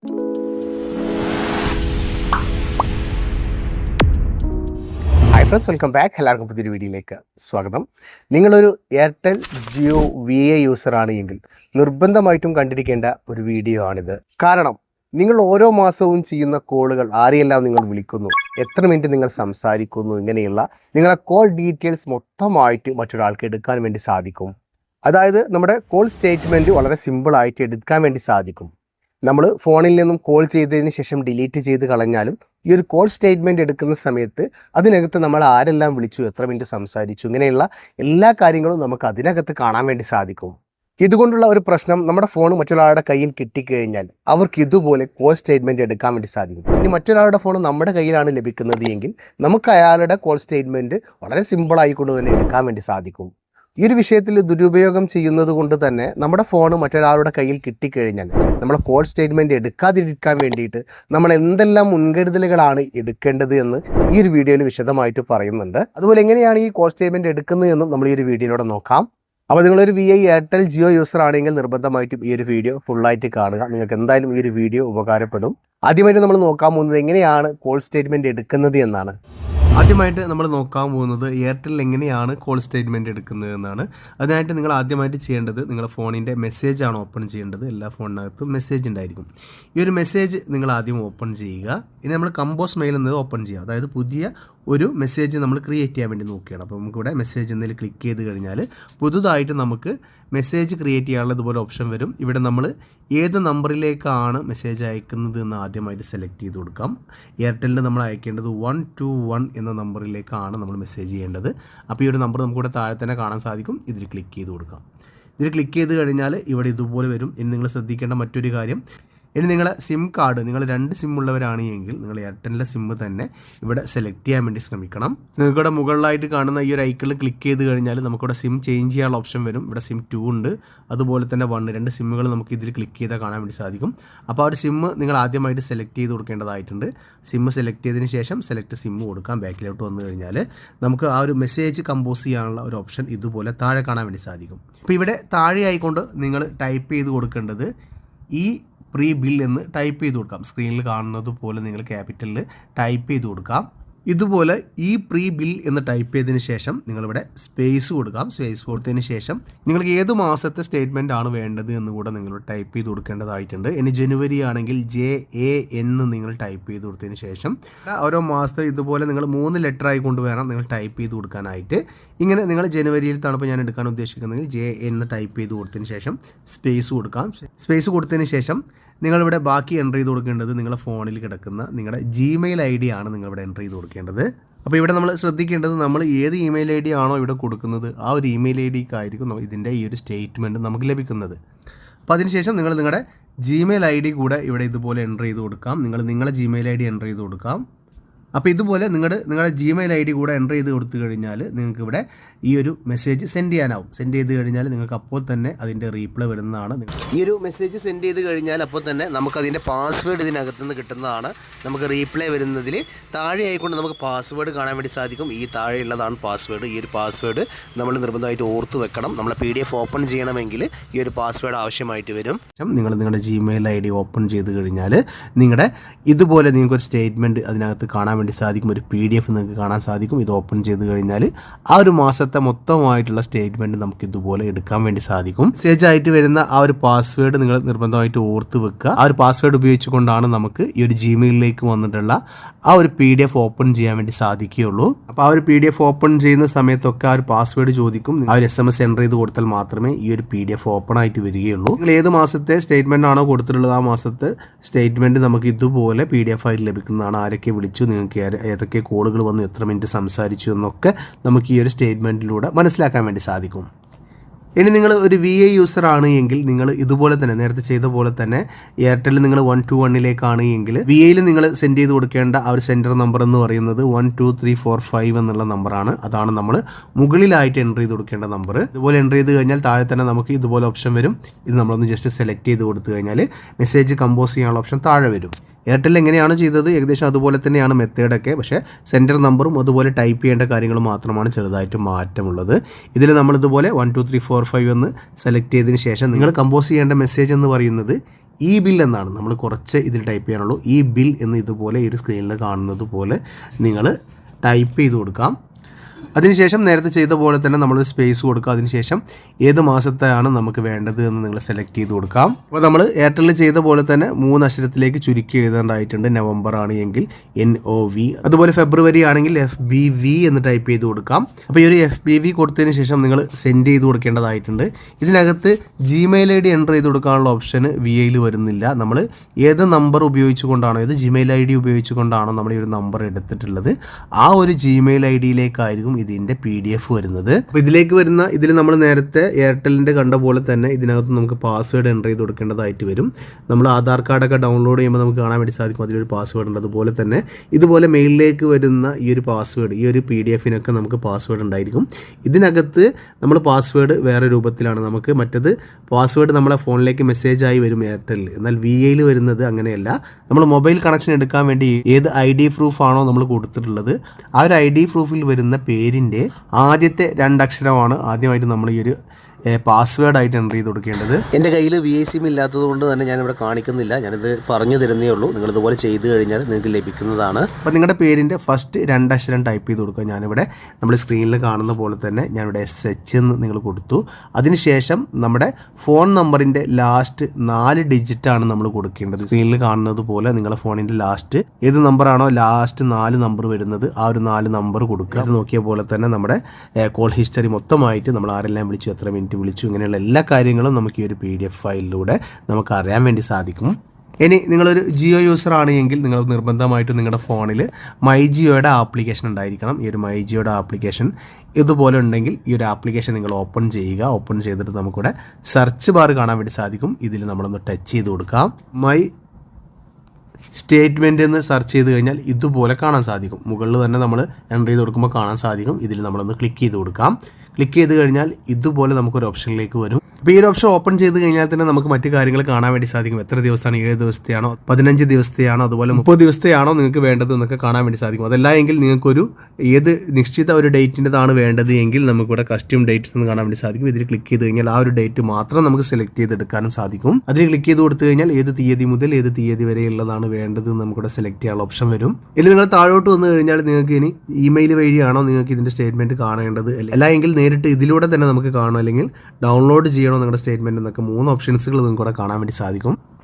Hi friends welcome back എല്ലാവർക്കും പുതിയൊരു വീഡിയോയിലേക്ക് സ്വാഗതം. നിങ്ങളൊരു Airtel Jio V A user ആണ് എങ്കിൽ നിർബന്ധമായിട്ടും കണ്ടിരിക്കേണ്ട ഒരു വീഡിയോ ആണിത്. കാരണം നിങ്ങൾ ഓരോ മാസവും ചെയ്യുന്ന കോളുകൾ ആരെയെല്ലാം നിങ്ങൾ വിളിക്കുന്നു എത്ര മിനിറ്റ് നിങ്ങൾ സംസാരിക്കുന്നു ഇങ്ങനെയുള്ള നിങ്ങളെ കോൾ ഡീറ്റെയിൽസ് മൊത്തമായിട്ട് മറ്റൊരാൾക്ക് എടുക്കാൻ വേണ്ടി സാധിക്കും. അതായത് നമ്മുടെ കോൾ സ്റ്റേറ്റ്മെന്റ് വളരെ സിമ്പിളായിട്ട് എടുക്കാൻ വേണ്ടി സാധിക്കും. നമ്മൾ ഫോണിൽ നിന്നും കോൾ ചെയ്തതിന് ശേഷം ഡിലീറ്റ് ചെയ്ത് കളഞ്ഞാലും ഈ ഒരു കോൾ സ്റ്റേറ്റ്മെന്റ് എടുക്കുന്ന സമയത്ത് അതിനകത്ത് നമ്മൾ ആരെല്ലാം വിളിച്ചു എത്ര മിനിറ്റ് സംസാരിച്ചു ഇങ്ങനെയുള്ള എല്ലാ കാര്യങ്ങളും നമുക്ക് അതിനകത്ത് കാണാൻ വേണ്ടി സാധിക്കും. ഇതുകൊണ്ടുള്ള ഒരു പ്രശ്നം നമ്മുടെ ഫോൺ മറ്റൊരാളുടെ കയ്യിൽ കിട്ടിക്കഴിഞ്ഞാൽ അവർക്ക് ഇതുപോലെ കോൾ സ്റ്റേറ്റ്മെന്റ് എടുക്കാൻ വേണ്ടി സാധിക്കും. ഇനി മറ്റൊരാളുടെ ഫോൺ നമ്മുടെ കയ്യിലാണ് ലഭിക്കുന്നത് എങ്കിൽ നമുക്ക് അയാളുടെ കോൾ സ്റ്റേറ്റ്മെന്റ് വളരെ സിമ്പിളായിക്കൊണ്ട് തന്നെ എടുക്കാൻ വേണ്ടി സാധിക്കും. ഈ ഒരു വിഷയത്തിൽ ദുരുപയോഗം ചെയ്യുന്നത് കൊണ്ട് തന്നെ നമ്മുടെ ഫോൺ മറ്റൊരാളുടെ കയ്യിൽ കിട്ടിക്കഴിഞ്ഞാൽ നമ്മുടെ കോൾ സ്റ്റേറ്റ്മെന്റ് എടുക്കാതിരിക്കാൻ വേണ്ടിയിട്ട് നമ്മൾ എന്തെല്ലാം മുൻകരുതലുകളാണ് എടുക്കേണ്ടത് എന്ന് ഈ ഒരു വീഡിയോയിൽ വിശദമായിട്ട് പറയുന്നുണ്ട്. അതുപോലെ എങ്ങനെയാണ് ഈ കോൾ സ്റ്റേറ്റ്മെന്റ് എടുക്കുന്നതെന്നും നമ്മൾ ഈ ഒരു വീഡിയോയിലൂടെ നോക്കാം. അപ്പോൾ നിങ്ങളൊരു V I Airtel Jio user ആണെങ്കിൽ നിർബന്ധമായിട്ടും ഈ ഒരു വീഡിയോ ഫുള്ളായിട്ട് കാണുക. നിങ്ങൾക്ക് എന്തായാലും ഈ ഒരു വീഡിയോ ഉപകാരപ്പെടും. ആദ്യമായിട്ട് നമ്മൾ നോക്കാൻ പോകുന്നത് എങ്ങനെയാണ് കോൾ സ്റ്റേറ്റ്മെന്റ് എടുക്കുന്നത് എന്നാണ്. ആദ്യമായിട്ട് നമ്മൾ നോക്കാൻ പോകുന്നത് എയർടെൽ എങ്ങനെയാണ് കോൾ സ്റ്റേറ്റ്മെന്റ് എടുക്കുന്നത് എന്നാണ്. അതിനായിട്ട് നിങ്ങൾ ആദ്യമായിട്ട് ചെയ്യേണ്ടത് നിങ്ങളുടെ ഫോണിന്റെ മെസ്സേജ് ആണ് ഓപ്പൺ ചെയ്യേണ്ടത്. എല്ലാ ഫോണിനകത്തും മെസ്സേജ് ഉണ്ടായിരിക്കും. ഈ ഒരു മെസ്സേജ് നിങ്ങൾ ആദ്യം ഓപ്പൺ ചെയ്യുക. ഇനി നമ്മൾ കമ്പോസ് മെയിൽ എന്നത് ഓപ്പൺ ചെയ്യുക. അതായത് പുതിയ ഒരു മെസ്സേജ് നമ്മൾ ക്രിയേറ്റ് ചെയ്യാൻ വേണ്ടി നോക്കുകയാണ്. അപ്പോൾ നമുക്കിവിടെ മെസ്സേജ് എന്നതിൽ ക്ലിക്ക് ചെയ്ത് കഴിഞ്ഞാൽ പുതുതായിട്ട് നമുക്ക് മെസ്സേജ് ക്രിയേറ്റ് ചെയ്യാനുള്ള ഇതുപോലെ ഓപ്ഷൻ വരും. ഇവിടെ നമ്മൾ ഏത് നമ്പറിലേക്കാണ് മെസ്സേജ് അയക്കുന്നത് എന്ന് ആദ്യമായിട്ട് സെലക്ട് ചെയ്ത് കൊടുക്കാം. എയർടെല്ലിന് നമ്മൾ അയക്കേണ്ടത് വൺ ടു വൺ എന്ന നമ്പറിലേക്കാണ് നമ്മൾ മെസ്സേജ് ചെയ്യേണ്ടത്. അപ്പോൾ ഈ ഒരു നമ്പർ നമുക്കിവിടെ താഴെ തന്നെ കാണാൻ സാധിക്കും. ഇതിൽ ക്ലിക്ക് ചെയ്ത് കൊടുക്കാം. ഇതിൽ ക്ലിക്ക് ചെയ്ത് കഴിഞ്ഞാൽ ഇവിടെ ഇതുപോലെ വരും. ഇനി നിങ്ങൾ ശ്രദ്ധിക്കേണ്ട മറ്റൊരു കാര്യം ഇനി നിങ്ങൾ സിം കാർഡ് നിങ്ങൾ രണ്ട് സിം ഉള്ളവരാണ് എങ്കിൽ നിങ്ങൾ എയർടെലിന്റെ സിം തന്നെ ഇവിടെ സെലക്ട് ചെയ്യാൻ വേണ്ടി ശ്രമിക്കണം. നിങ്ങൾക്കിവിടെ മുകളിലായിട്ട് കാണുന്ന ഈ ഒരു ഐക്കണിൽ ക്ലിക്ക് ചെയ്ത് കഴിഞ്ഞാൽ നമുക്കിവിടെ സിം ചേഞ്ച് ചെയ്യാനുള്ള ഓപ്ഷൻ വരും. ഇവിടെ സിം ടു ഉണ്ട്. അതുപോലെ തന്നെ വൺ രണ്ട് സിമ്മുകൾ നമുക്ക് ഇതിൽ ക്ലിക്ക് ചെയ്താൽ കാണാൻ വേണ്ടി സാധിക്കും. അപ്പോൾ ആ ഒരു സിം നിങ്ങൾ ആദ്യമായിട്ട് സെലക്ട് ചെയ്ത് കൊടുക്കേണ്ടതായിട്ടുണ്ട്. സിം സെലക്ട് ചെയ്തതിന് ശേഷം സെലക്ട് സിം കൊടുക്കാം. ബാക്കിലോട്ട് വന്നു കഴിഞ്ഞാൽ നമുക്ക് ആ ഒരു മെസ്സേജ് കമ്പോസ് ചെയ്യാനുള്ള ഒരു ഓപ്ഷൻ ഇതുപോലെ താഴെ കാണാൻ വേണ്ടി സാധിക്കും. അപ്പോൾ ഇവിടെ താഴെ ആയിക്കൊണ്ട് നിങ്ങൾ ടൈപ്പ് ചെയ്ത് കൊടുക്കേണ്ടത് ഈ പ്രീ ബിൽ എന്ന് ടൈപ്പ് ചെയ്ത് കൊടുക്കാം. സ്ക്രീനിൽ കാണുന്നത് പോലെ നിങ്ങൾ ക്യാപിറ്റലിൽ ടൈപ്പ് ചെയ്ത് കൊടുക്കാം. ഇതുപോലെ ഈ പ്രീ ബിൽ എന്ന് ടൈപ്പ് ചെയ്തതിന് ശേഷം നിങ്ങളിവിടെ സ്പേസ് കൊടുക്കാം. സ്പേസ് കൊടുത്തതിന് ശേഷം നിങ്ങൾക്ക് ഏത് മാസത്തെ സ്റ്റേറ്റ്മെന്റ് ആണ് വേണ്ടത് എന്ന് കൂടെ നിങ്ങൾ ടൈപ്പ് ചെയ്ത് കൊടുക്കേണ്ടതായിട്ടുണ്ട്. ഇനി ജനുവരി ആണെങ്കിൽ ജെ എ എന്ന് നിങ്ങൾ ടൈപ്പ് ചെയ്ത് കൊടുത്തതിന് ശേഷം ഓരോ മാസത്തെ ഇതുപോലെ നിങ്ങൾ മൂന്ന് ലെറ്റർ ആയി കൊണ്ടുവേണം നിങ്ങൾ ടൈപ്പ് ചെയ്ത് കൊടുക്കാനായിട്ട്. ഇങ്ങനെ നിങ്ങൾ ജനുവരിയിൽ തണുപ്പ് ഞാൻ എടുക്കാൻ ഉദ്ദേശിക്കുന്നതെങ്കിൽ ജെ എന്ന് ടൈപ്പ് ചെയ്ത് കൊടുത്തതിന് ശേഷം സ്പേസ് കൊടുക്കാം. സ്പേസ് കൊടുത്തതിന് ശേഷം നിങ്ങളിവിടെ ബാക്കി എന്റർ ചെയ്ത് കൊടുക്കേണ്ടത് നിങ്ങളുടെ ഫോണിൽ കിടക്കുന്ന നിങ്ങളുടെ ജിമെയിൽ ഐ ഡി ആണ് നിങ്ങളിവിടെ എന്റർ ചെയ്ത് കൊടുക്കേണ്ടത്. അപ്പോൾ ഇവിടെ നമ്മൾ ശ്രദ്ധിക്കേണ്ടത് നമ്മൾ ഏത് ഇമെയിൽ ഐ ഡി ആണോ ഇവിടെ കൊടുക്കുന്നത് ആ ഒരു ഇമെയിൽ ഐ ഡിക്കായിരിക്കും ഇതിന്റെ ഈ ഒരു സ്റ്റേറ്റ്മെന്റ് നമുക്ക് ലഭിക്കുന്നത്. അപ്പോൾ അതിനുശേഷം നിങ്ങൾ നിങ്ങളുടെ ജിമെയിൽ ഐ ഡി കൂടെ ഇവിടെ ഇതുപോലെ എന്റർ ചെയ്ത് കൊടുക്കാം. നിങ്ങൾ നിങ്ങളുടെ ജിമെയിൽ ഐ ഡി എന്റർ ചെയ്ത് കൊടുക്കാം. അപ്പോൾ ഇതുപോലെ നിങ്ങളുടെ നിങ്ങളുടെ ജിമെയിൽ ഐ ഡി കൂടെ എന്റർ ചെയ്ത് കൊടുത്തു കഴിഞ്ഞാൽ നിങ്ങൾക്ക് ഇവിടെ ഈ ഒരു മെസ്സേജ് സെൻഡ് ചെയ്യാനാവും. സെൻഡ് ചെയ്ത് കഴിഞ്ഞാൽ നിങ്ങൾക്ക് അപ്പോൾ തന്നെ അതിന്റെ റീപ്ലൈ വരുന്നതാണ്. ഈ ഒരു മെസ്സേജ് സെൻഡ് ചെയ്ത് കഴിഞ്ഞാൽ അപ്പോൾ തന്നെ നമുക്ക് അതിന്റെ പാസ്വേഡ് ഇതിനകത്ത് നിന്ന് കിട്ടുന്നതാണ്. നമുക്ക് റീപ്ലൈ വരുന്നതിൽ താഴെ ആയിക്കൊണ്ട് നമുക്ക് പാസ്വേഡ് കാണാൻ വേണ്ടി സാധിക്കും. ഈ താഴെയുള്ളതാണ് പാസ്വേഡ് ഈ ഒരു പാസ്വേഡ് നമ്മൾ നിർബന്ധമായിട്ട് ഓർത്ത് വെക്കണം. നമ്മളെ പി ഡി എഫ് ഓപ്പൺ ചെയ്യണമെങ്കിൽ ഈ ഒരു പാസ്വേഡ് ആവശ്യമായിട്ട് വരും. നിങ്ങൾ നിങ്ങളുടെ ജിമെയിൽ ഐ ഡി ഓപ്പൺ ചെയ്ത് കഴിഞ്ഞാൽ നിങ്ങളുടെ ഇതുപോലെ നിങ്ങൾക്കൊരു സ്റ്റേറ്റ്മെന്റ് അതിനകത്ത് കാണാൻ വേണ്ടി സാധിക്കും ഒരു പി ഡി എഫ് നിങ്ങൾക്ക് കാണാൻ സാധിക്കും. ഇത് ഓപ്പൺ ചെയ്ത് കഴിഞ്ഞാൽ ആ ഒരു മാസത്തെ മൊത്തമായിട്ടുള്ള സ്റ്റേറ്റ്മെന്റ് നമുക്ക് ഇതുപോലെ എടുക്കാൻ വേണ്ടി സാധിക്കും. സേജ് ആയിട്ട് വരുന്ന ആ ഒരു പാസ്വേഡ് നിങ്ങൾ നിർബന്ധമായിട്ട് ഓർത്ത് വെക്കുക. ആ ഒരു പാസ്വേഡ് ഉപയോഗിച്ചുകൊണ്ടാണ് നമുക്ക് ഈ ഒരു ജിമെയിലിലേക്ക് വന്നിട്ടുള്ള ആ ഒരു പി ഡി എഫ് ഓപ്പൺ ചെയ്യാൻ വേണ്ടി സാധിക്കുകയുള്ളൂ. അപ്പോൾ ആ ഒരു പി ഡി എഫ് ഓപ്പൺ ചെയ്യുന്ന സമയത്തൊക്കെ ആ ഒരു പാസ്വേഡ് ചോദിക്കും. ആ ഒരു എസ് എം എസ് എന്റർ ചെയ്ത് കൊടുത്താൽ മാത്രമേ ഈ ഒരു പി ഡി എഫ് ഓപ്പൺ ആയിട്ട് വരികയുള്ളൂ. നിങ്ങൾ ഏത് മാസത്തെ സ്റ്റേറ്റ്മെന്റ് ആണോ കൊടുത്തിട്ടുള്ളത് ആ മാസത്തെ സ്റ്റേറ്റ്മെന്റ് നമുക്ക് ഇതുപോലെ പി ഡി എഫ് ആയിട്ട് ലഭിക്കുന്നതാണ്. ആരൊക്കെ വിളിച്ചു നിങ്ങൾക്ക് ഏതൊക്കെ കോളുകൾ വന്നു എത്ര മിനിറ്റ് സംസാരിച്ചു എന്നൊക്കെ നമുക്ക് ഈ ഒരു സ്റ്റേറ്റ്മെന്റിലൂടെ മനസ്സിലാക്കാൻ വേണ്ടി സാധിക്കും. ഇനി നിങ്ങൾ ഒരു വി ഐ യൂസർ ആണ് എങ്കിൽ നിങ്ങൾ ഇതുപോലെ തന്നെ നേരത്തെ ചെയ്ത പോലെ തന്നെ എയർടെൽ നിങ്ങൾ വൺ ടു വണ്ണിലേക്കാണ് എങ്കിൽ വി ഐയിൽ നിങ്ങൾ സെൻഡ് ചെയ്ത് കൊടുക്കേണ്ട ആ ഒരു സെന്റർ നമ്പർ എന്ന് പറയുന്നത് one two three four five എന്നുള്ള നമ്പറാണ് അതാണ് നമ്മൾ മുകളിലായിട്ട് എന്റർ ചെയ്ത് കൊടുക്കേണ്ട നമ്പർ ഇതുപോലെ എന്റർ ചെയ്ത് കഴിഞ്ഞാൽ താഴെ തന്നെ നമുക്ക് ഇതുപോലെ ഓപ്ഷൻ വരും. ഇത് നമ്മളൊന്ന് ജസ്റ്റ് സെലക്ട് ചെയ്ത് കൊടുത്തു കഴിഞ്ഞാൽ മെസ്സേജ് കമ്പോസ് ചെയ്യാനുള്ള ഓപ്ഷൻ താഴെ വരും. എയർടെൽ എങ്ങനെയാണ് ചെയ്തത്? ഏകദേശം അതുപോലെ തന്നെയാണ് മെത്തേഡൊക്കെ പക്ഷേ സെന്റർ നമ്പറും അതുപോലെ ടൈപ്പ് ചെയ്യേണ്ട കാര്യങ്ങൾ മാത്രമാണ് ചെറുതായിട്ട് മാറ്റമുള്ളത്. ഇതിൽ നമ്മളിതുപോലെ one two three four five എന്ന് സെലക്ട് ചെയ്തതിന് ശേഷം നിങ്ങൾ കമ്പോസ് ചെയ്യേണ്ട മെസ്സേജ് എന്ന് പറയുന്നത് ഈ ബിൽ എന്നാണ്. നമ്മൾ കുറച്ച് ഇതിൽ ടൈപ്പ് ചെയ്യാനുള്ളൂ. ഈ ബിൽ എന്ന് ഇതുപോലെ ഈ ഒരു സ്ക്രീനിൽ കാണുന്നത് പോലെ നിങ്ങൾ ടൈപ്പ് ചെയ്ത് കൊടുക്കാം. അതിനുശേഷം നേരത്തെ ചെയ്ത പോലെ തന്നെ നമ്മൾ സ്പേസ് കൊടുക്കുക. അതിനുശേഷം ഏത് മാസത്തെയാണ് നമുക്ക് വേണ്ടത് എന്ന് നിങ്ങൾ സെലക്ട് ചെയ്ത് കൊടുക്കാം അപ്പോൾ നമ്മൾ എയർടെല്ലിൽ ചെയ്ത പോലെ തന്നെ മൂന്ന് അക്ഷരത്തിലേക്ക് ചുരുക്കി എഴുതേണ്ടതായിട്ടുണ്ട്. നവംബർ ആണ് എങ്കിൽ എൻ ഒ വി അതുപോലെ ഫെബ്രുവരി ആണെങ്കിൽ എഫ് ബി വി എന്ന് ടൈപ്പ് ചെയ്ത് കൊടുക്കാം അപ്പോൾ ഈ ഒരു എഫ് ബി വി കൊടുത്തതിന് ശേഷം നിങ്ങൾ സെൻഡ് ചെയ്ത് കൊടുക്കേണ്ടതായിട്ടുണ്ട്. ഇതിനകത്ത് ജിമെയിൽ ഐ ഡി എന്റർ ചെയ്ത് കൊടുക്കാനുള്ള ഓപ്ഷൻ വി ഐയിൽ വരുന്നില്ല. നമ്മൾ ഏത് നമ്പർ ഉപയോഗിച്ചുകൊണ്ടാണോ ഏത് ജിമെയിൽ ഐ ഡി ഉപയോഗിച്ചുകൊണ്ടാണോ നമ്മൾ ഈ ഒരു നമ്പർ എടുത്തിട്ടുള്ളത്. ആ ഒരു ജിമെയിൽ ഐ ഡിയിലേക്കായിരിക്കും ഇതിന്റെ പി ഡി എഫ് വരുന്നത്. അപ്പോൾ ഇതിലേക്ക് വരുന്ന ഇതിൽ നമ്മൾ നേരത്തെ എയർടെലിന്റെ കണ്ട പോലെ തന്നെ ഇതിനകത്ത് നമുക്ക് പാസ്വേഡ് എന്റർ ചെയ്ത് കൊടുക്കേണ്ടതായിട്ട് വരും. നമ്മൾ ആധാർ കാർഡൊക്കെ ഡൗൺലോഡ് ചെയ്യുമ്പോൾ നമുക്ക് കാണാൻ വേണ്ടി സാധിക്കും അതിലൊരു പാസ്വേഡ് ഉണ്ട്. അതുപോലെ തന്നെ ഇതുപോലെ മെയിലിലേക്ക് വരുന്ന ഈ ഒരു പാസ്വേഡ് ഈ ഒരു പി ഡി എഫിനൊക്കെ നമുക്ക് പാസ്വേഡ് ഉണ്ടായിരിക്കും. ഇതിനകത്ത് നമ്മൾ പാസ്വേഡ് വേറെ രൂപത്തിലാണ്. നമുക്ക് മറ്റത് പാസ്വേഡ് നമ്മളെ ഫോണിലേക്ക് മെസ്സേജ് ആയി വരും എയർടെൽ എന്നാൽ വി ഐയിൽ വരുന്നത് അങ്ങനെയല്ല. നമ്മൾ മൊബൈൽ കണക്ഷൻ എടുക്കാൻ വേണ്ടി ഏത് ഐ ഡി പ്രൂഫ് ആണോ നമ്മൾ കൊടുത്തിട്ടുള്ളത് ആ ഒരു ഐ ഡി പ്രൂഫിൽ വരുന്ന പേരിന്റെ ആദ്യത്തെ രണ്ടക്ഷരമാണ് ആദ്യമായിട്ട് നമ്മൾ ഈ ഒരു പാസ്വേഡ് ആയിട്ട് എന്റർ ചെയ്ത് കൊടുക്കേണ്ടത്. എന്റെ കയ്യിൽ വി ഐ സിം ഇല്ലാത്തത് കൊണ്ട് തന്നെ ഞാനിവിടെ കാണിക്കുന്നില്ല. ഞാനിത് പറഞ്ഞു തരുന്നേ ഉള്ളൂ. നിങ്ങൾ ഇതുപോലെ ചെയ്ത് കഴിഞ്ഞാൽ നിങ്ങൾക്ക് ലഭിക്കുന്നതാണ്. അപ്പോൾ നിങ്ങളുടെ പേരിന്റെ ഫസ്റ്റ് രണ്ടക്ഷരം ടൈപ്പ് ചെയ്ത് കൊടുക്കുക. ഞാനിവിടെ നമ്മൾ സ്ക്രീനിൽ കാണുന്ന പോലെ തന്നെ ഞാനിവിടെ എസ് എച്ച് എന്ന് നിങ്ങൾ കൊടുത്തു. അതിനുശേഷം നമ്മുടെ ഫോൺ നമ്പറിന്റെ ലാസ്റ്റ് നാല് ഡിജിറ്റാണ് നമ്മൾ കൊടുക്കേണ്ടത്. സ്ക്രീനിൽ കാണുന്നത് പോലെ നിങ്ങളുടെ ഫോണിന്റെ ലാസ്റ്റ് ഏത് നമ്പറാണോ ലാസ്റ്റ് നാല് നമ്പർ വരുന്നത്. ആ ഒരു നാല് നമ്പർ കൊടുക്കുക. അത് നോക്കിയ പോലെ തന്നെ നമ്മുടെ കോൾ ഹിസ്റ്ററി മൊത്തമായിട്ട് നമ്മൾ ആരെല്ലാം വിളിച്ചു എത്ര മിനിറ്റ് വിളിച്ചു. ഇങ്ങനെയുള്ള എല്ലാ കാര്യങ്ങളും നമുക്ക് ഈ ഒരു പി ഡി എഫ് ഫയലിലൂടെ നമുക്ക് അറിയാൻ വേണ്ടി സാധിക്കും. ഇനി നിങ്ങളൊരു ജിയോ യൂസർ ആണെങ്കിൽ നിങ്ങൾ നിർബന്ധമായിട്ടും നിങ്ങളുടെ ഫോണിൽ മൈ ജിയോയുടെ ആപ്ലിക്കേഷൻ ഉണ്ടായിരിക്കണം. ഈ ഒരു മൈ ജിയോയുടെ ആപ്ലിക്കേഷൻ ഇതുപോലെ ഉണ്ടെങ്കിൽ ഈ ഒരു ആപ്ലിക്കേഷൻ നിങ്ങൾ ഓപ്പൺ ചെയ്യുക. ഓപ്പൺ ചെയ്തിട്ട് നമുക്കിവിടെ സെർച്ച് ബാർ കാണാൻ വേണ്ടി സാധിക്കും. ഇതിൽ നമ്മളൊന്ന് ടച്ച് ചെയ്ത് കൊടുക്കാം. മൈ സ്റ്റേറ്റ്മെന്റ് എന്ന് സെർച്ച് ചെയ്ത് കഴിഞ്ഞാൽ ഇതുപോലെ കാണാൻ സാധിക്കും. മുകളിൽ തന്നെ നമ്മൾ എന്റർ ചെയ്ത് കൊടുക്കുമ്പോൾ കാണാൻ സാധിക്കും. ഇതിൽ നമ്മളൊന്ന് ക്ലിക്ക് ചെയ്ത് കൊടുക്കാം. ക്ലിക്ക് ചെയ്ത് കഴിഞ്ഞാൽ ഇതുപോലെ നമുക്കൊരു ഓപ്ഷനിലേക്ക് വരും. അപ്പോൾ ഈ ഒരു ഓപ്ഷൻ ഓപ്പൺ ചെയ്ത് കഴിഞ്ഞാൽ തന്നെ നമുക്ക് മറ്റു കാര്യങ്ങൾ കാണാൻ വേണ്ടി സാധിക്കും. എത്ര ദിവസമാണ്? ഏഴ് ദിവസത്തെയാണോ? പതിനഞ്ച് ദിവസത്തെയാണോ? അതുപോലെ മുപ്പത് ദിവസത്തെയാണോ നിങ്ങൾക്ക് വേണ്ടത് എന്നൊക്കെ കാണാൻ വേണ്ടി സാധിക്കും. അതല്ല എങ്കിൽ നിങ്ങൾക്കൊരു ഏത് നിശ്ചിത ഒരു ഡേറ്റിന്റെതാണ് വേണ്ടത് എങ്കിൽ നമുക്കിവിടെ കസ്റ്റ്യൂം ഡേറ്റ്സ് എന്ന് കാണാൻ വേണ്ടി സാധിക്കും. ഇതിൽ ക്ലിക്ക് ചെയ്ത് കഴിഞ്ഞാൽ ആ ഒരു ഡേറ്റ് മാത്രം നമുക്ക് സെലക്ട് ചെയ്തെടുക്കാനും സാധിക്കും. അതിൽ ക്ലിക്ക് ചെയ്ത് കൊടുത്തു കഴിഞ്ഞാൽ ഏത് തീയതി മുതൽ ഏത് തീയതി വരെയുള്ളതാണ് വേണ്ടത് നമുക്കിവിടെ സെലക്ട് ചെയ്യാനുള്ള ഓപ്ഷൻ വരും. ഇനി നിങ്ങൾ താഴോട്ട് വന്നു കഴിഞ്ഞാൽ നിങ്ങൾക്ക് ഇനി ഇമെയിൽ വഴിയാണോ നിങ്ങൾക്ക് ഇതിന്റെ സ്റ്റേറ്റ്മെന്റ് കാണേണ്ടത്? അല്ല എങ്കിൽ നേരിട്ട് ഇതിലൂടെ തന്നെ നമുക്ക് കാണും. അല്ലെങ്കിൽ ഡൗൺലോഡ് ചെയ്യണോ നിങ്ങളുടെ സ്റ്റേറ്റ്മെന്റ് എന്നൊക്കെ മൂന്ന് ഓപ്ഷൻസുകൾ നിങ്ങൾക്ക് കാണാൻ വേണ്ടി സാധിക്കും.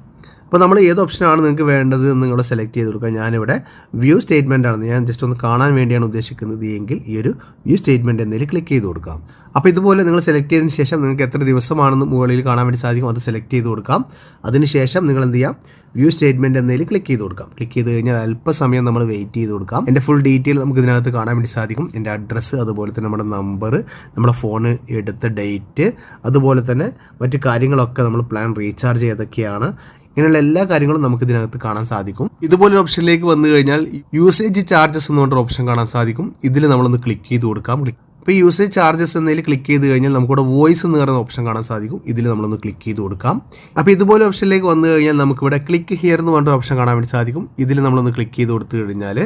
അപ്പോൾ നമ്മൾ ഏത് ഓപ്ഷനാണ് നിങ്ങൾക്ക് വേണ്ടത് എന്ന് നിങ്ങൾ സെലക്ട് ചെയ്ത് കൊടുക്കുക. ഞാനിവിടെ വ്യൂ സ്റ്റേറ്റ്മെന്റ് ആണ്. ഞാൻ ജസ്റ്റ് ഒന്ന് കാണാൻ വേണ്ടിയാണ് ഉദ്ദേശിക്കുന്നത് എങ്കിൽ ഈ ഒരു വ്യൂ സ്റ്റേറ്റ്മെന്റ് എന്നതിൽ ക്ലിക്ക് ചെയ്ത് കൊടുക്കാം അപ്പോൾ ഇതുപോലെ നിങ്ങൾ സെലക്ട് ചെയ്തതിന് ശേഷം നിങ്ങൾക്ക് എത്ര ദിവസമാണെന്ന് മുകളിൽ കാണാൻ വേണ്ടി സാധിക്കും അത് സെലക്ട് ചെയ്ത് കൊടുക്കാം. അതിനുശേഷം നിങ്ങൾ എന്ത് ചെയ്യാം? വ്യൂ സ്റ്റേറ്റ്മെന്റ് എന്നതിൽ ക്ലിക്ക് ചെയ്ത് കൊടുക്കാം. ക്ലിക്ക് ചെയ്ത് കഴിഞ്ഞാൽ അല്പസമയം നമ്മൾ വെയിറ്റ് ചെയ്ത് കൊടുക്കാം. എന്റെ ഫുൾ ഡീറ്റെയിൽ നമുക്ക് ഇതിനകത്ത് കാണാൻ വേണ്ടി സാധിക്കും. എന്റെ അഡ്രസ്സ് അതുപോലെ തന്നെ നമ്മുടെ നമ്പർ നമ്മുടെ ഫോൺ എടുത്ത ഡേറ്റ് അതുപോലെ തന്നെ മറ്റു കാര്യങ്ങളൊക്കെ നമ്മൾ പ്ലാൻ റീചാർജ് ചെയ്തൊക്കെയാണ്. ഇങ്ങനെയുള്ള എല്ലാ കാര്യങ്ങളും നമുക്ക് ഇതിനകത്ത് കാണാൻ സാധിക്കും. ഇതുപോലൊരു ഓപ്ഷനിലേക്ക് വന്നു കഴിഞ്ഞാൽ യൂസേജ് ചാർജസ് എന്ന് പറഞ്ഞ ഓപ്ഷൻ കാണാൻ സാധിക്കും. ഇതിൽ നമ്മളൊന്ന് ക്ലിക്ക് ചെയ്ത് കൊടുക്കാം. ക്ലിക്ക് ഈ യൂസേജ് ചാർജസ് എന്നതിൽ ക്ലിക്ക് ചെയ്ത് കഴിഞ്ഞാൽ നമുക്കിവിടെ വോയിസ് എന്ന് പറയുന്ന ഓപ്ഷൻ കാണാൻ സാധിക്കും. ഇതിൽ നമ്മളൊന്ന് ക്ലിക്ക് ചെയ്ത് കൊടുക്കാം. അപ്പോൾ ഇതുപോലെ ഓപ്ഷനിലേക്ക് വന്നു കഴിഞ്ഞാൽ നമുക്കിവിടെ ക്ലിക്ക് ഹിയർ എന്ന് പറഞ്ഞ ഓപ്ഷൻ കാണാൻ വേണ്ടി സാധിക്കും. ഇതിൽ നമ്മളൊന്ന് ക്ലിക്ക് ചെയ്ത് കൊടുത്തു കഴിഞ്ഞാൽ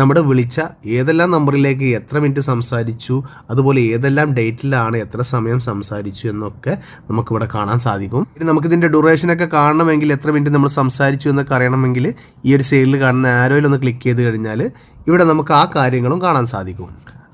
നമ്മുടെ വിളിച്ച ഏതെല്ലാം നമ്പറിലേക്ക് എത്ര മിനിറ്റ് സംസാരിച്ചു അതുപോലെ ഏതെല്ലാം ഡേറ്റിലാണ് എത്ര സമയം സംസാരിച്ചു എന്നൊക്കെ നമുക്കിവിടെ കാണാൻ സാധിക്കും. ഇനി നമുക്കിതിന്റെ ഡ്യൂറേഷനൊക്കെ കാണണമെങ്കിൽ എത്ര മിനിറ്റ് നമ്മൾ സംസാരിച്ചു എന്നൊക്കെ അറിയണമെങ്കിൽ ഈ ഒരു സൈഡിൽ കാണുന്ന ആരോയിൽ ഒന്ന് ക്ലിക്ക് ചെയ്ത് കഴിഞ്ഞാൽ ഇവിടെ നമുക്ക് ആ കാര്യങ്ങളും കാണാൻ സാധിക്കും.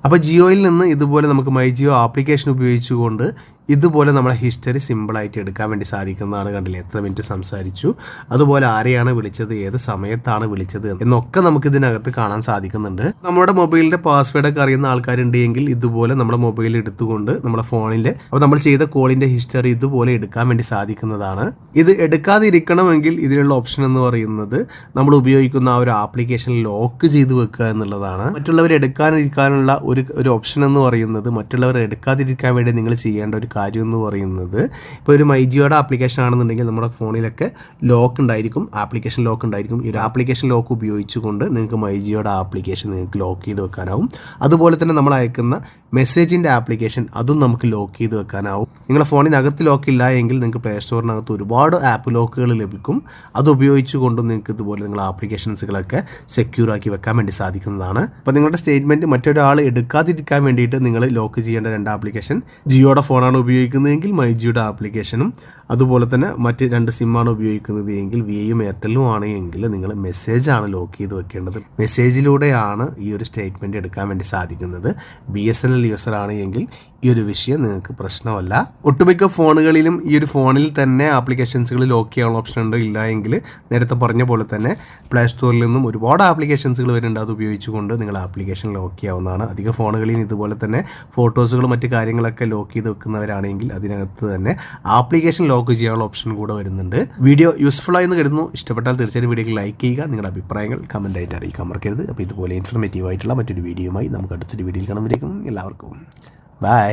അപ്പോൾ ജിയോയിൽ നിന്ന് ഇതുപോലെ നമുക്ക് മൈ ജിയോ ആപ്ലിക്കേഷൻ ഉപയോഗിച്ചുകൊണ്ട് ഇതുപോലെ നമ്മളെ ഹിസ്റ്ററി സിമ്പിളായിട്ട് എടുക്കാൻ വേണ്ടി സാധിക്കുന്നതാണ് കണ്ടില്ലേ? എത്ര മിനിറ്റ് സംസാരിച്ചു. അതുപോലെ ആരെയാണ് വിളിച്ചത് ഏത് സമയത്താണ് വിളിച്ചത് എന്നൊക്കെ നമുക്ക് ഇതിനകത്ത് കാണാൻ സാധിക്കുന്നുണ്ട്. നമ്മുടെ മൊബൈലിന്റെ പാസ്വേഡ് ഒക്കെ അറിയുന്ന ആൾക്കാരുണ്ട് എങ്കിൽ ഇതുപോലെ നമ്മുടെ മൊബൈൽ എടുത്തുകൊണ്ട് നമ്മുടെ ഫോണിലെ അപ്പോൾ നമ്മൾ ചെയ്ത കോളിന്റെ ഹിസ്റ്ററി ഇതുപോലെ എടുക്കാൻ വേണ്ടി സാധിക്കുന്നതാണ്. ഇത് എടുക്കാതിരിക്കണമെങ്കിൽ ഇതിലുള്ള ഓപ്ഷൻ എന്ന് പറയുന്നത് നമ്മൾ ഉപയോഗിക്കുന്ന ആ ഒരു ആപ്ലിക്കേഷൻ ലോക്ക് ചെയ്ത് വെക്കുക എന്നുള്ളതാണ്. മറ്റുള്ളവർ എടുക്കാനിരിക്കാനുള്ള ഒരു ഒരു ഓപ്ഷൻ എന്ന് പറയുന്നത് മറ്റുള്ളവർ എടുക്കാതിരിക്കാൻ വേണ്ടി നിങ്ങൾ ചെയ്യേണ്ട ഒരു കാര്യം എന്ന് പറയുന്നത്. ഇപ്പോൾ ഒരു മൈജിയോയുടെ ആപ്ലിക്കേഷൻ ആണെന്നുണ്ടെങ്കിൽ നമ്മുടെ ഫോണിലൊക്കെ ലോക്ക് ഉണ്ടായിരിക്കും. ആപ്ലിക്കേഷൻ ലോക്ക് ഉണ്ടായിരിക്കും. ഈ ഒരു ആപ്ലിക്കേഷൻ ലോക്ക് ഉപയോഗിച്ചുകൊണ്ട് നിങ്ങൾക്ക് മൈജിയോയുടെ ആപ്ലിക്കേഷൻ നിങ്ങൾക്ക് ലോക്ക് ചെയ്ത് വെക്കാനാവും. അതുപോലെ തന്നെ നമ്മൾ അയക്കുന്ന മെസ്സേജിന്റെ ആപ്ലിക്കേഷൻ അതും നമുക്ക് ലോക്ക് ചെയ്ത് വെക്കാനാവും. നിങ്ങളുടെ ഫോണിനകത്ത് ലോക്ക് ഇല്ല എങ്കിൽ നിങ്ങൾക്ക് പ്ലേ സ്റ്റോറിനകത്ത് ഒരുപാട് ആപ്പ് ലോക്കുകൾ ലഭിക്കും. അത് ഉപയോഗിച്ചുകൊണ്ടും നിങ്ങൾക്ക് ഇതുപോലെ നിങ്ങൾ ആപ്ലിക്കേഷൻസുകളൊക്കെ സെക്യൂർ ആക്കി വെക്കാൻ വേണ്ടി സാധിക്കുന്നതാണ്. അപ്പോൾ നിങ്ങളുടെ സ്റ്റേറ്റ്മെന്റ് മറ്റൊരാൾ എടുക്കാതിരിക്കാൻ വേണ്ടിയിട്ട് നിങ്ങൾ ലോക്ക് ചെയ്യേണ്ട രണ്ട് ആപ്ലിക്കേഷൻ ജിയോയുടെ ഫോണാണ് ഉപയോഗിക്കുന്നതെങ്കിൽ മൈ ജിയുടെ ആപ്ലിക്കേഷനും അതുപോലെ തന്നെ മറ്റ് രണ്ട് സിമ്മാണ് ഉപയോഗിക്കുന്നത് എങ്കിൽ വി ഐയും എയർടെല്ലും ആണ് എങ്കിൽ നിങ്ങൾ മെസ്സേജാണ് ലോക്ക് ചെയ്ത് വെക്കേണ്ടത്. മെസ്സേജിലൂടെയാണ് ഈ ഒരു സ്റ്റേറ്റ്മെന്റ് എടുക്കാൻ വേണ്ടി സാധിക്കുന്നത്. B S N L user ആണ് എങ്കിൽ ഈ ഒരു വിഷയം നിങ്ങൾക്ക് പ്രശ്നമല്ല. ഒട്ടുമിക്ക ഫോണുകളിലും ഈ ഒരു ഫോണിൽ തന്നെ ആപ്ലിക്കേഷൻസുകൾ ലോക്ക് ചെയ്യാനുള്ള ഓപ്ഷൻ ഉണ്ട്. ഇല്ല എങ്കിൽ നേരത്തെ പറഞ്ഞ പോലെ തന്നെ പ്ലേ സ്റ്റോറിൽ നിന്നും ഒരുപാട് ആപ്ലിക്കേഷൻസുകൾ വരുന്നുണ്ട്. അത് ഉപയോഗിച്ചുകൊണ്ട് നിങ്ങൾ ആപ്ലിക്കേഷൻ ലോക്ക് ചെയ്യാവുന്നതാണ്. അധിക ഫോണുകളിൽ ഇതുപോലെ തന്നെ ഫോട്ടോസുകൾ മറ്റു കാര്യങ്ങളൊക്കെ ലോക്ക് ചെയ്ത് വെക്കുന്നവരാണെങ്കിൽ അതിനകത്ത് തന്നെ ആപ്ലിക്കേഷൻ ലോക്ക് ചെയ്യാനുള്ള ഓപ്ഷൻ കൂടെ വരുന്നുണ്ട്. വീഡിയോ യൂസ്ഫുൾ ആയെന്ന് കരുതുന്നു. ഇഷ്ടപ്പെട്ടാൽ തീർച്ചയായും വീഡിയോക്ക് ലൈക്ക് ചെയ്യുക. നിങ്ങളുടെ അഭിപ്രായങ്ങൾ കമന്റ് ആയിട്ട് അറിയിക്കാൻ മറക്കരുത്. അപ്പോൾ ഇതുപോലെ ഇൻഫർമേറ്റീവ് ആയിട്ടുള്ള മറ്റൊരു വീഡിയോയുമായി നമുക്ക് അടുത്തൊരു വീഡിയോയിൽ കാണുമ്പോഴേക്കും എല്ലാവർക്കും ബൈ